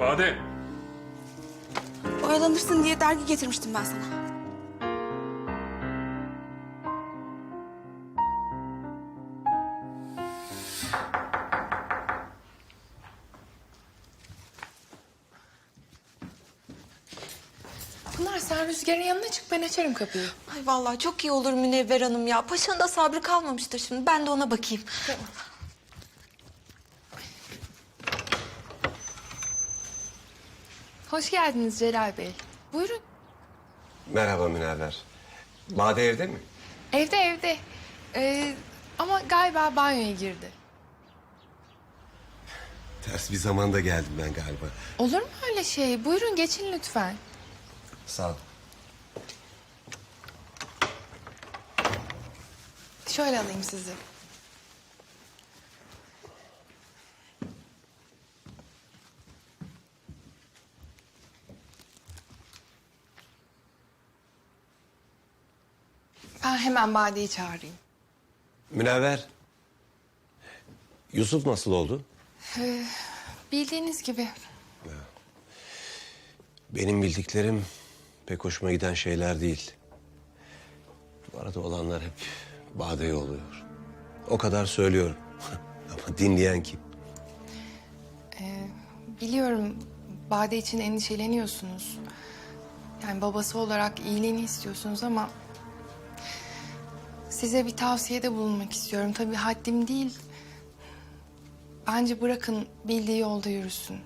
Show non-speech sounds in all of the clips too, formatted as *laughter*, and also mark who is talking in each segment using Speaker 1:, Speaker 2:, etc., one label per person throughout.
Speaker 1: Bade.
Speaker 2: Oyalanırsın diye dergi getirmiştim ben sana.
Speaker 3: Pınar sen Rüzgar'ın yanına çık ben açarım kapıyı.
Speaker 2: Ay vallahi çok iyi olur Münevver Hanım ya. Paşa'nın da sabrı kalmamıştır şimdi. Ben de ona bakayım.
Speaker 3: Hoş geldiniz Celal Bey. Buyurun.
Speaker 4: Merhaba Münevver. Bade evde mi?
Speaker 3: Evde evde. Ee, ama galiba banyoya girdi.
Speaker 4: Ters bir zamanda geldim ben galiba.
Speaker 3: Olur mu öyle şey? Buyurun geçin lütfen.
Speaker 4: Sağ ol.
Speaker 3: Şöyle alayım sizi. Hemen Bade'yi çağırayım.
Speaker 4: Münevver. Yusuf nasıl oldu?
Speaker 3: Bildiğiniz gibi.
Speaker 4: Benim bildiklerim pek hoşuma giden şeyler değil. Bu arada olanlar hep Bade'ye oluyor. O kadar söylüyorum. *laughs* Ama dinleyen kim?
Speaker 3: Biliyorum Bade için endişeleniyorsunuz. Yani babası olarak iyiliğini istiyorsunuz ama... Size bir tavsiyede bulunmak istiyorum. Tabii haddim değil. Bence bırakın bildiği yolda yürüsün.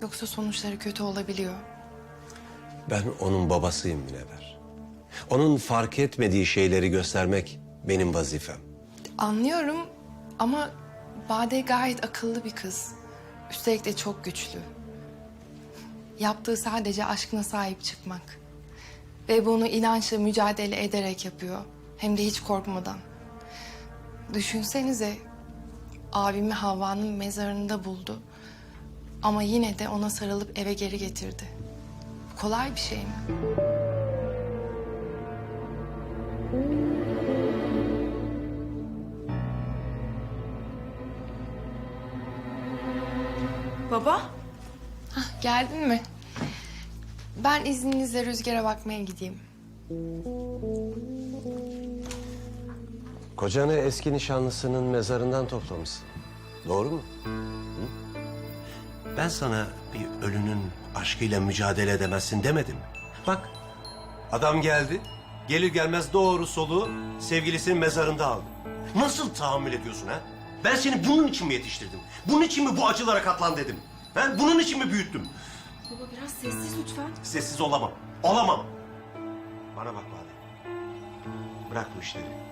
Speaker 3: Yoksa sonuçları kötü olabiliyor.
Speaker 4: Ben onun babasıyım Münevver. Onun fark etmediği şeyleri göstermek benim vazifem.
Speaker 3: Anlıyorum ama Bade gayet akıllı bir kız. Üstelik de çok güçlü. Yaptığı sadece aşkına sahip çıkmak. Ve bunu inançla mücadele ederek yapıyor. Hem de hiç korkmadan. Düşünsenize abimi Havva'nın mezarında buldu. Ama yine de ona sarılıp eve geri getirdi. Bu kolay bir şey mi?
Speaker 2: Baba.
Speaker 3: Geldin mi? Ben izninizle rüzgara bakmaya gideyim.
Speaker 4: Kocanı eski nişanlısının mezarından toplamışsın. Doğru mu? Hı? Ben sana bir ölünün aşkıyla mücadele edemezsin demedim. mi? Bak, adam geldi. Gelir gelmez doğru soluğu sevgilisinin mezarında aldı. Nasıl tahammül ediyorsun ha? Ben seni bunun için mi yetiştirdim? Bunun için mi bu acılara katlan dedim? Ha? Bunun için mi büyüttüm?
Speaker 2: Baba biraz sessiz lütfen.
Speaker 4: Sessiz olamam. Olamam. Bana bak Bade. Bırak bu işleri.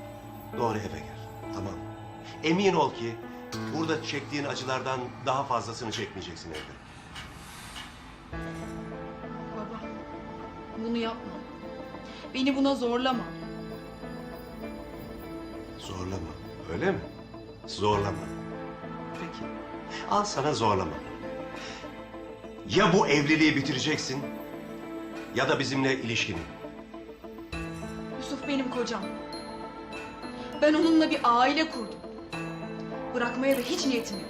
Speaker 4: Doğru eve gel. Tamam? Emin ol ki burada çektiğin acılardan daha fazlasını çekmeyeceksin evde.
Speaker 5: Baba, bunu yapma. Beni buna zorlama.
Speaker 4: Zorlama. Öyle mi? Zorlama. Peki. Al sana zorlama. Ya bu evliliği bitireceksin ya da bizimle ilişkini.
Speaker 5: Yusuf benim kocam. Ben onunla bir aile kurdum. Bırakmaya da hiç niyetim yok.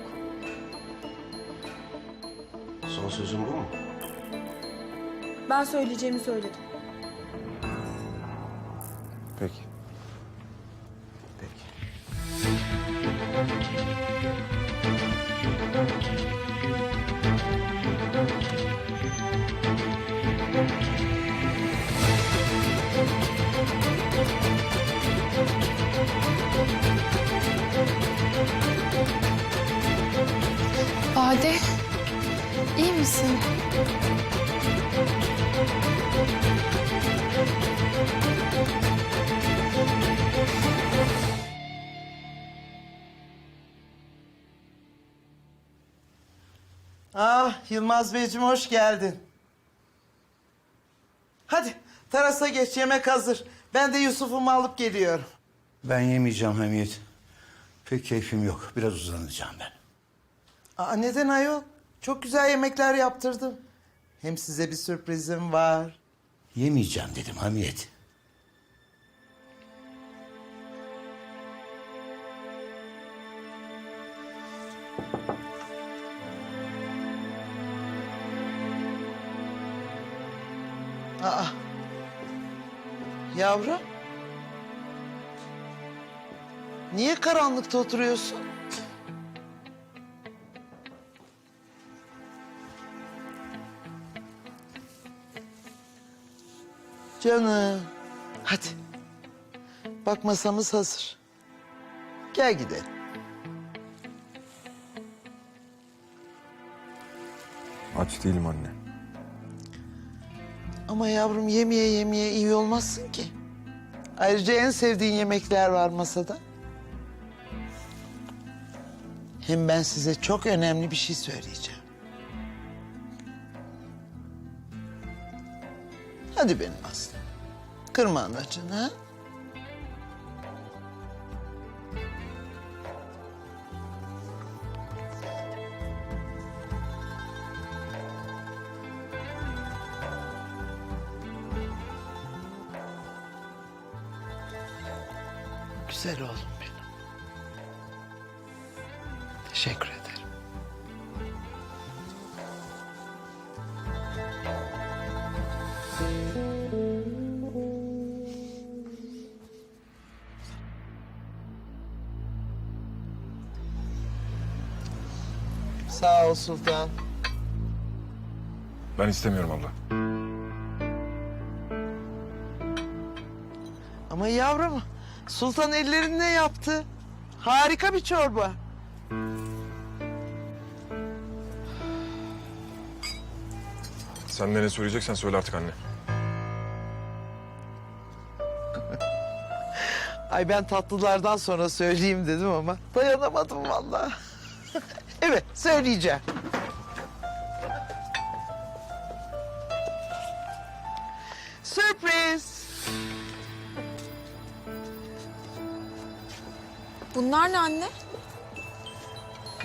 Speaker 4: Son sözün bu mu?
Speaker 2: Ben söyleyeceğimi söyledim.
Speaker 4: Peki. Peki.
Speaker 3: Misin?
Speaker 6: Ah Yılmaz Beyciğim hoş geldin. Hadi terasa geç yemek hazır. Ben de Yusuf'umu alıp geliyorum.
Speaker 7: Ben yemeyeceğim Hamiyet. Pek keyfim yok. Biraz uzanacağım ben.
Speaker 6: Aa, neden ayol? Çok güzel yemekler yaptırdım. Hem size bir sürprizim var.
Speaker 7: Yemeyeceğim dedim Hamiyet.
Speaker 6: Aa. Yavrum. Niye karanlıkta oturuyorsun? Canım. Hadi. Bak masamız hazır. Gel gidelim.
Speaker 1: Aç değilim anne.
Speaker 6: Ama yavrum yemeye yemeye iyi olmazsın ki. Ayrıca en sevdiğin yemekler var masada. Hem ben size çok önemli bir şey söyleyeceğim. Hadi benim aslım. Kırma anacığını ha. Sağ ol Sultan.
Speaker 1: Ben istemiyorum abla.
Speaker 6: Ama yavrum Sultan ellerinde yaptı. Harika bir çorba.
Speaker 1: Sen de ne söyleyeceksen söyle artık anne.
Speaker 6: Ay ben tatlılardan sonra söyleyeyim dedim ama dayanamadım vallahi. *laughs* evet söyleyeceğim. Sürpriz.
Speaker 2: Bunlar ne anne?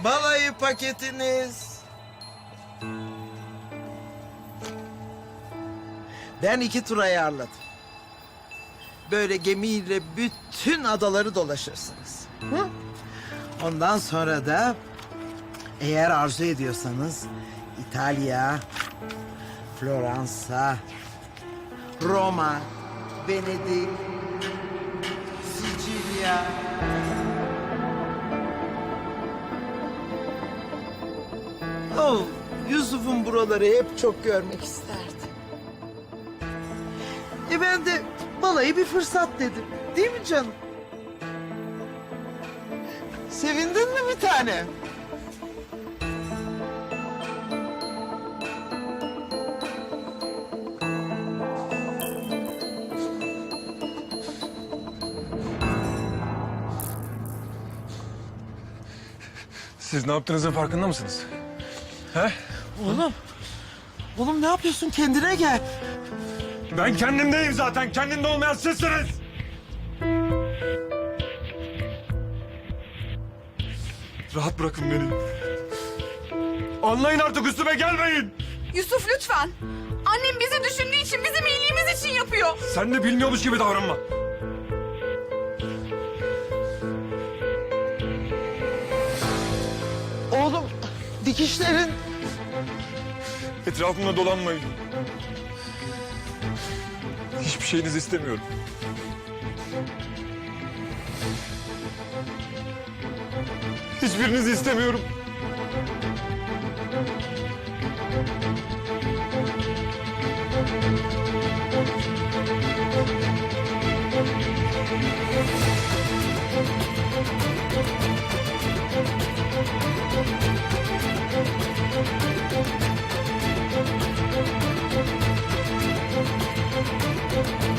Speaker 6: Balayı paketiniz. Ben iki tur ayarladım. Böyle gemiyle bütün adaları dolaşırsınız. Hı? Ondan sonra da eğer arzu ediyorsanız İtalya, Floransa, Roma, Venedik, Sicilya, Oh, Yusuf'un buraları hep çok görmek isterdi. E ben de balayı bir fırsat dedim. Değil mi canım? Sevindin mi bir tane?
Speaker 1: Siz ne yaptığınızın farkında mısınız? He?
Speaker 6: Oğlum, oğlum ne yapıyorsun? Kendine gel.
Speaker 1: Ben kendimdeyim zaten. Kendinde olmayan sizsiniz. Rahat bırakın beni. Anlayın artık üstüme gelmeyin.
Speaker 2: Yusuf lütfen. Annem bizi düşündüğü için bizim iyiliğimiz için yapıyor.
Speaker 1: Sen de bilmiyormuş gibi davranma.
Speaker 6: dikişlerin.
Speaker 1: Etrafımda dolanmayın. Hiçbir şeyinizi istemiyorum. Hiçbirinizi istemiyorum. Thank you. Thank you.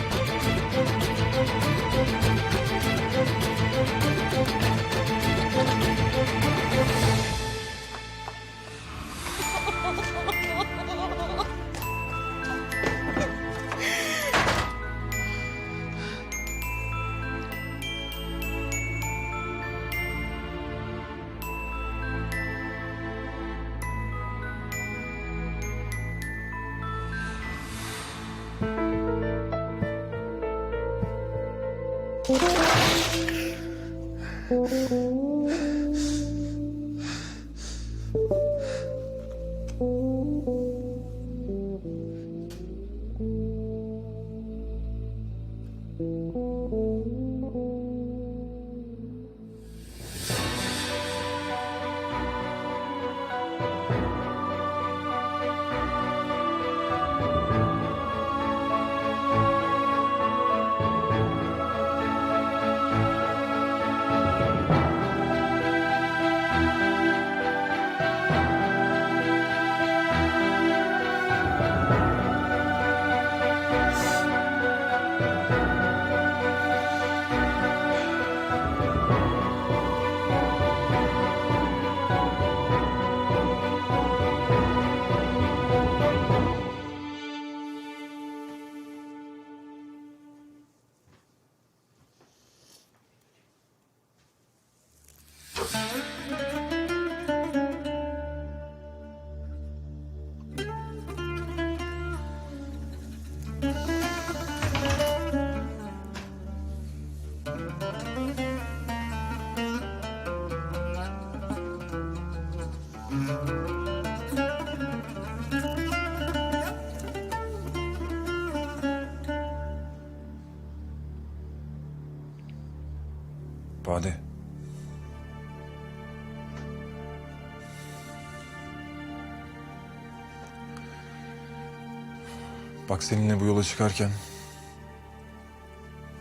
Speaker 1: Bak seninle bu yola çıkarken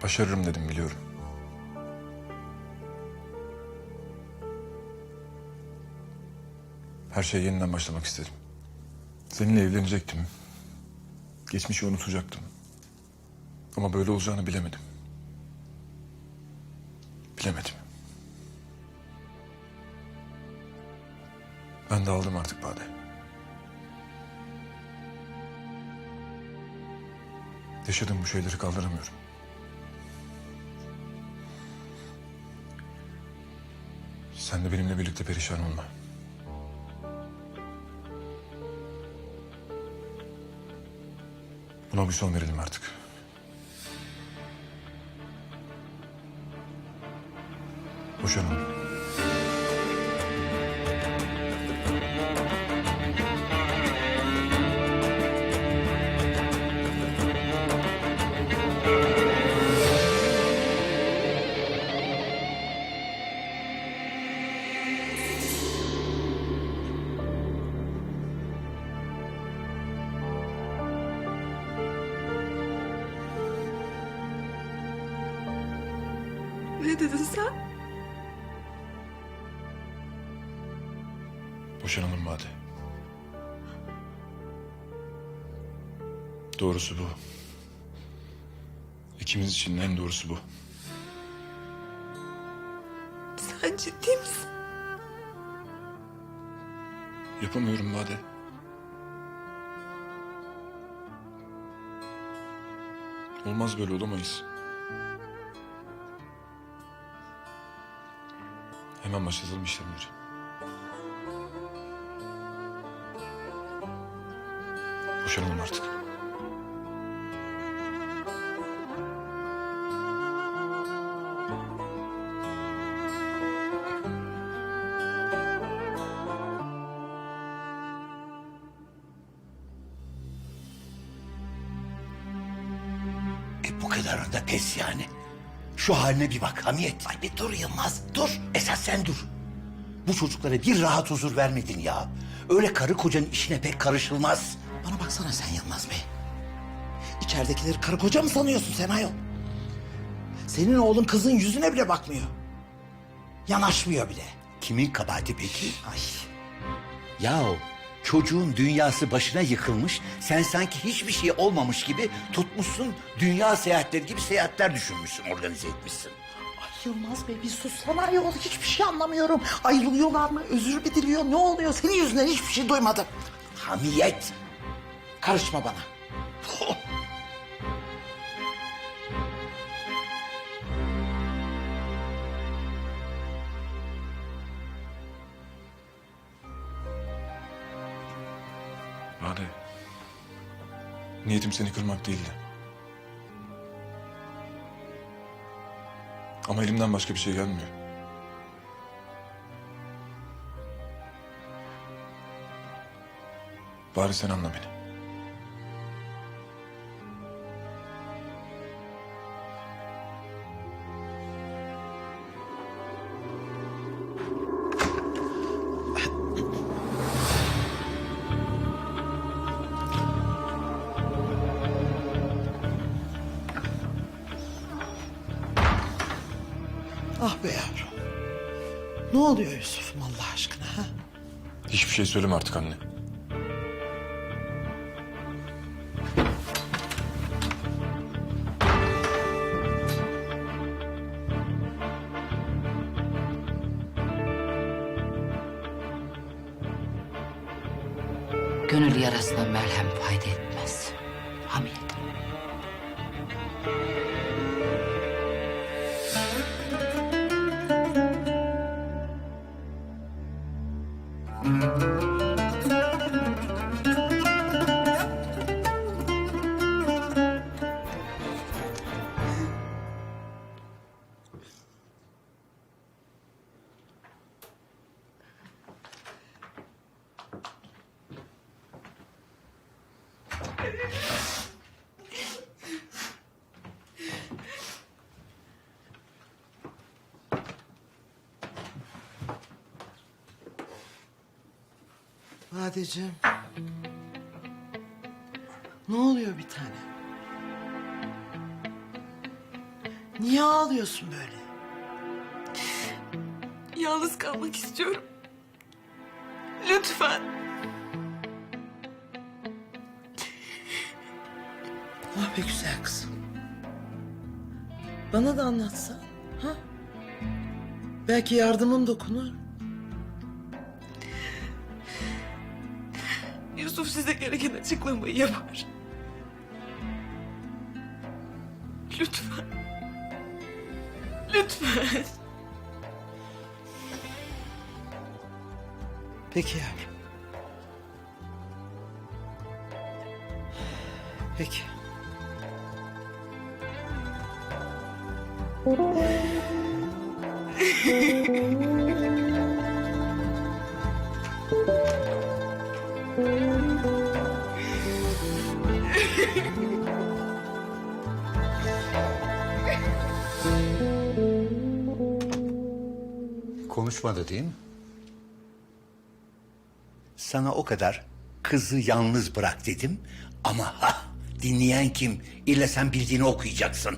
Speaker 1: başarırım dedim biliyorum. Her şeye yeniden başlamak istedim. Seninle evlenecektim. Geçmişi unutacaktım. Ama böyle olacağını bilemedim. Bilemedim. Ben de aldım artık Bade. Yaşadığım bu şeyleri kaldıramıyorum. Sen de benimle birlikte perişan olma. Buna bir son verelim artık. Boşanalım.
Speaker 2: Ne dedin sen?
Speaker 1: Boşanalım Bade. Doğrusu bu. İkimiz için en doğrusu bu.
Speaker 2: Sen ciddi misin?
Speaker 1: Yapamıyorum Bade. Olmaz böyle olamayız. Hemen başlatalım işlemleri. Boşanalım artık.
Speaker 8: Şu haline bir bak Hamiyet. Ay bir dur Yılmaz dur. Esas sen dur. Bu çocuklara bir rahat huzur vermedin ya. Öyle karı kocanın işine pek karışılmaz. Bana baksana sen Yılmaz Bey. İçeridekileri karı koca mı sanıyorsun sen ayol? Senin oğlun kızın yüzüne bile bakmıyor. Yanaşmıyor bile. Kimin kabahati peki? Ay. Yahu çocuğun dünyası başına yıkılmış. Sen sanki hiçbir şey olmamış gibi tutmuşsun. Dünya seyahatleri gibi seyahatler düşünmüşsün, organize etmişsin.
Speaker 6: Ay Yılmaz Bey bir sussana yol hiçbir şey anlamıyorum. Ayrılıyorlar mı? Özür mü diliyor? Ne oluyor? Senin yüzünden hiçbir şey duymadım.
Speaker 8: Hamiyet.
Speaker 6: Karışma bana.
Speaker 1: Niyetim seni kırmak değildi. Ama elimden başka bir şey gelmiyor. Bari sen anla beni.
Speaker 6: Ah be yavrum. Ne oluyor Yusuf'um Allah aşkına ha?
Speaker 1: Hiçbir şey söyleme artık anne.
Speaker 6: Badeciğim. Ne oluyor bir tane? Niye ağlıyorsun böyle?
Speaker 2: Yalnız kalmak istiyorum. Lütfen.
Speaker 6: Ah be güzel kızım. Bana da anlatsan. Ha? Belki yardımın dokunur.
Speaker 2: Yusuf size gereken açıklamayı yapar. Lütfen. Lütfen.
Speaker 6: Peki yavrum. Peki. *laughs*
Speaker 7: Konuşmadı değil mi?
Speaker 8: Sana o kadar kızı yalnız bırak dedim. Ama ha dinleyen kim? İlle sen bildiğini okuyacaksın.